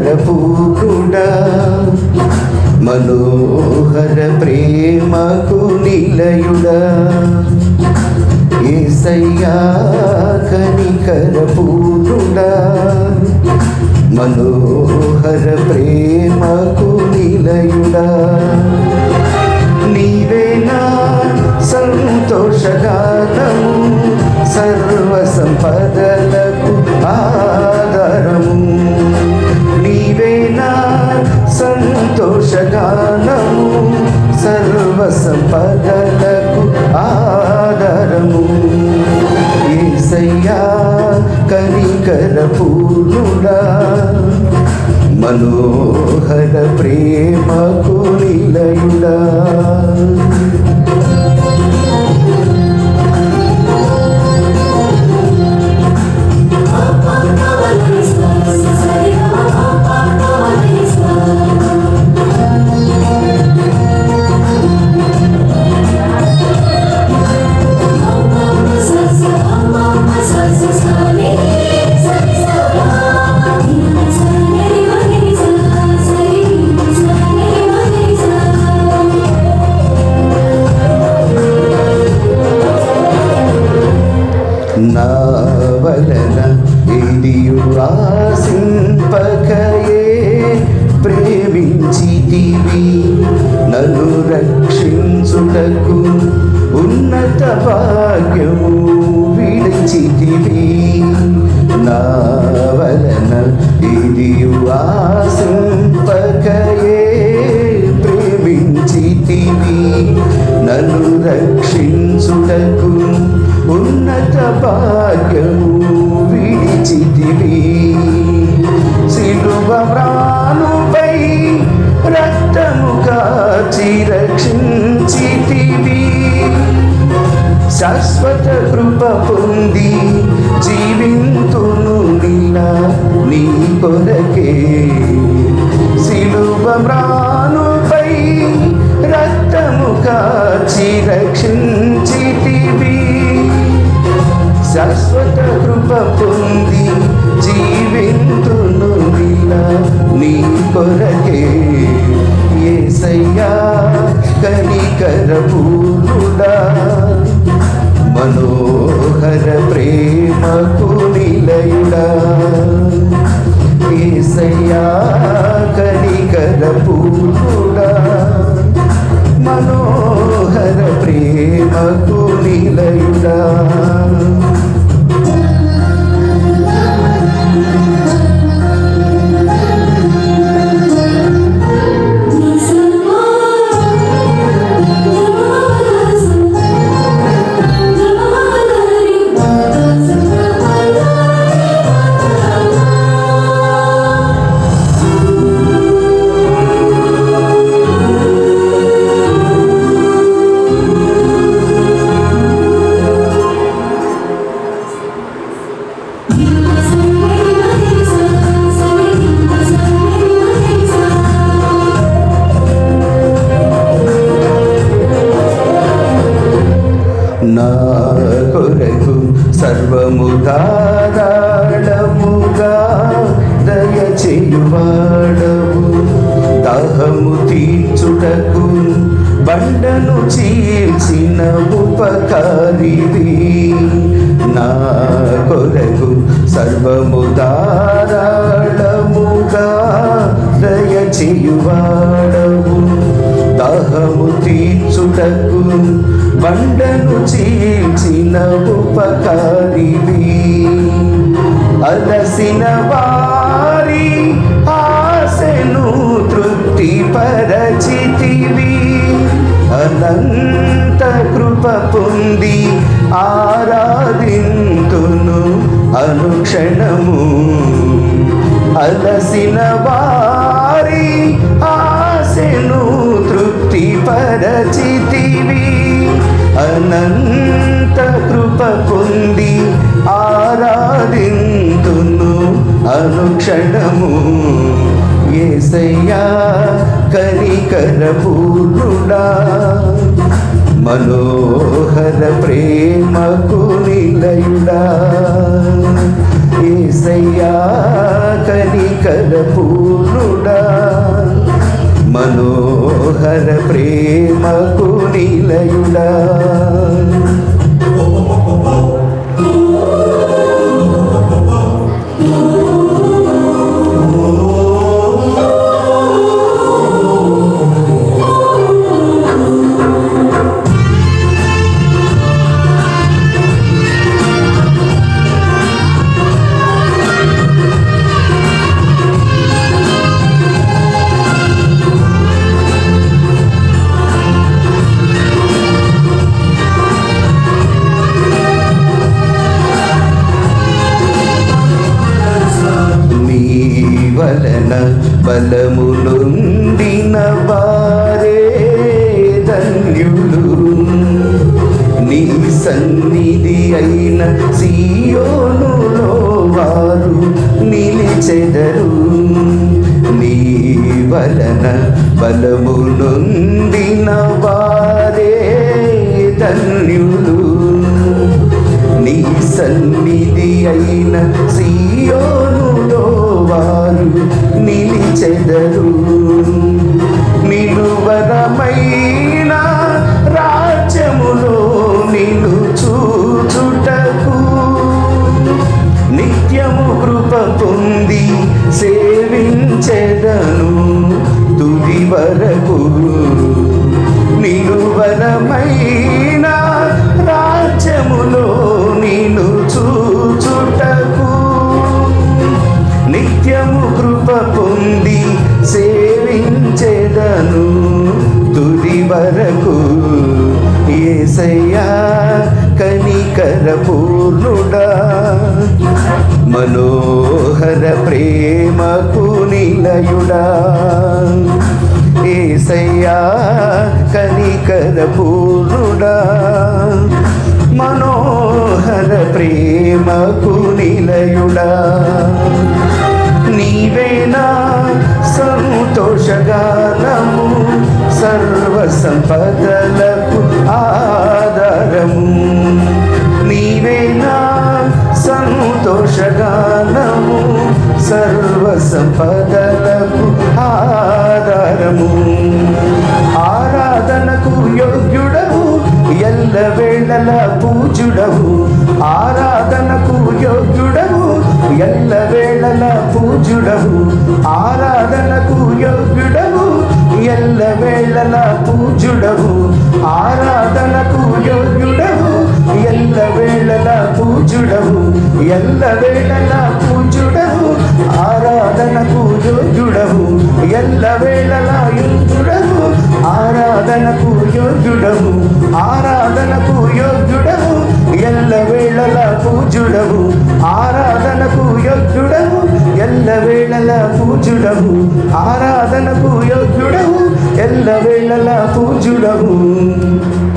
కలపు కూడా. మనోహర ప్రేమకు నిలయుడా. ఏసయ్యా కనికర పూరుడా మనోహర ప్రేమకు నిలయుడా సర్వ ఆశింపకయే ప్రేమించితివి. నన్ను రక్షించుటకు ఉన్నత భాగ్యము విడిచితివి. నా వలన ఇదియు ఆశింపకయే ప్రేమించితివి. నన్ను రక్షించుటకు ఉన్నత భాగ్యము సిలువ ప్రాణుపై రక్తము కాచి రక్షించితివి శాశ్వత కృప పొంది జీవింతును నిలా నీ కొరకే. సిలువ కనికర మనోహర ప్రేమకు నిలయుడా. ఏసయ్యా కనికర పూర్ణుడా మనోహర ప్రేమకు నిలయుడా. వాడవు దహము తీర్చుటకు బండను చీల్చిన ఉపకారివి. నా కొరకు సర్వము దారాళముగా దయచేయువాడవు. దాహము తీర్చుటకు బండను చీల్చిన ఉపకారివి. అలసిన వారి పరచితివి. అనంత కృప పొంది ఆరాధింతును అనుక్షణము. అలసిన వారి ఆశను తృప్తి పరచితివి అనంత కృప పొంది ఆరాధింతును అనుక్షణము. ఏసయ్యా కనికర పూర్ణుడా మనోహర ప్రేమకు నిలయుడా. బలము వారే ధన్యులు. నీ సన్నిధి అయిన సీయోనులో వారు నిలిచెదరు. నీ వలన బలము వారే ధన్యులు. నీ సన్నిధి అయిన సీయోనులో వారు నిలిచెదరు. నిలువరమైన ఏసయ్యా కనికర పూర్ణుడా మనోహర ప్రేమకు నిలయుడా. ఏసయ్యా కనికర పూర్ణుడా మనోహర ప్రేమకు నిలయుడా. నీవేనా సంతోషగానము సర్వ సంపదలకు యక్షగానము సర్వ సంపదలకు ఆధారము. ఆరాధనకు యోగ్యుడవు ఎల్ల వేళల పూజుడవు ఆరాధనకు యోగ్యుడవు ఎల్ల వేళల పూజుడవు ఆరాధనకు యోగ్యుడవు ఎల్ల వేళల పూజుడవు ఆరాధనకు యోగ్యుడవు ఎల్ల వేళల పూజుడవు ఎల్ల వేళల పూజుడవు ఆరాధనకు యోగ్యుడవు ఎల్ల వేళల యోగ్యుడవు ఆరాధనకు యోగ్యుడవు ఆరాధనకు యోగ్యుడవు ఎల్ల వేళల పూజుడవు ఆరాధనకు యోగ్యుడవు ఎల్ల వేళల పూజుడవు ఆరాధనకు యోగ్యుడవు ఎల్ల వేళల పూజుడవు.